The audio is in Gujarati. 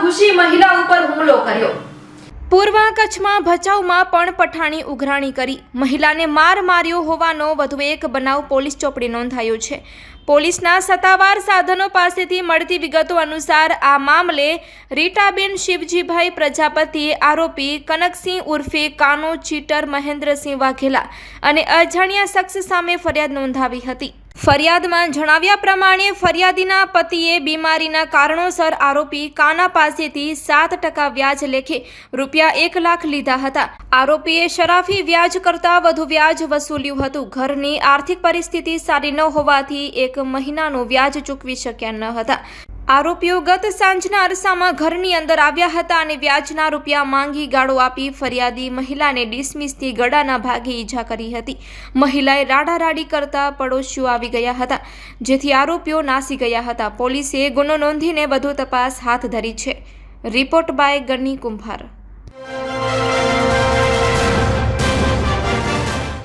પહોંચી મહિલા ઉપર હુમલો કર્યો. પૂર્વ કચ્છમાં ભચાઉમાં પણ પઠાણી ઉઘરાણી કરી. મહિલાને માર માર્યો હોવાનો વધુ એક બનાવ પોલીસ ચોપડી નોંધાયો છે. પોલીસના સત્તાવાર સાધનો પાસેથી મળતી વિગતો અનુસાર આ મામલે રીટાબેન શિવજીભાઈ પ્રજાપતિએ આરોપી કનકસિંહ ઉર્ફે કાનો ચીટર મહેન્દ્રસિંહ વાઘેલા અને અજાણ્યા શખ્સ સામે ફરિયાદ નોંધાવી હતી. ફરિયાદમાં જણાવ્યા પ્રમાણે ફરિયાદીના પતિએ બીમારીના કારણોસર આરોપી કાના પાસેથી સાત ટકા વ્યાજ લેખે રૂપિયા એક લાખ લીધા હતા. આરોપીએ શરાફી વ્યાજ કરતાં વધુ વ્યાજ વસૂલ્યું હતું. ઘરની આર્થિક પરિસ્થિતિ સારી ન હોવાથી એક મહિનાનું વ્યાજ ચૂકવી શક્યા ન હતા. આરોપીઓ ગત સાંજના અરસામાં ઘરની અંદર આવ્યા હતા અને વ્યાજના રૂપિયા માંગી ગાળો આપી ફરિયાદી મહિલાને ડિસમિસથી ગળાના ભાગે ઈજા કરી હતી. મહિલાએ રાડારાડી કરતા પડોશીઓ આવી ગયા હતા, જેથી આરોપીઓ નાસી ગયા હતા. પોલીસે ગુનો નોંધીને વધુ તપાસ હાથ ધરી છે. રિપોર્ટ બાય ગની કુંભાર.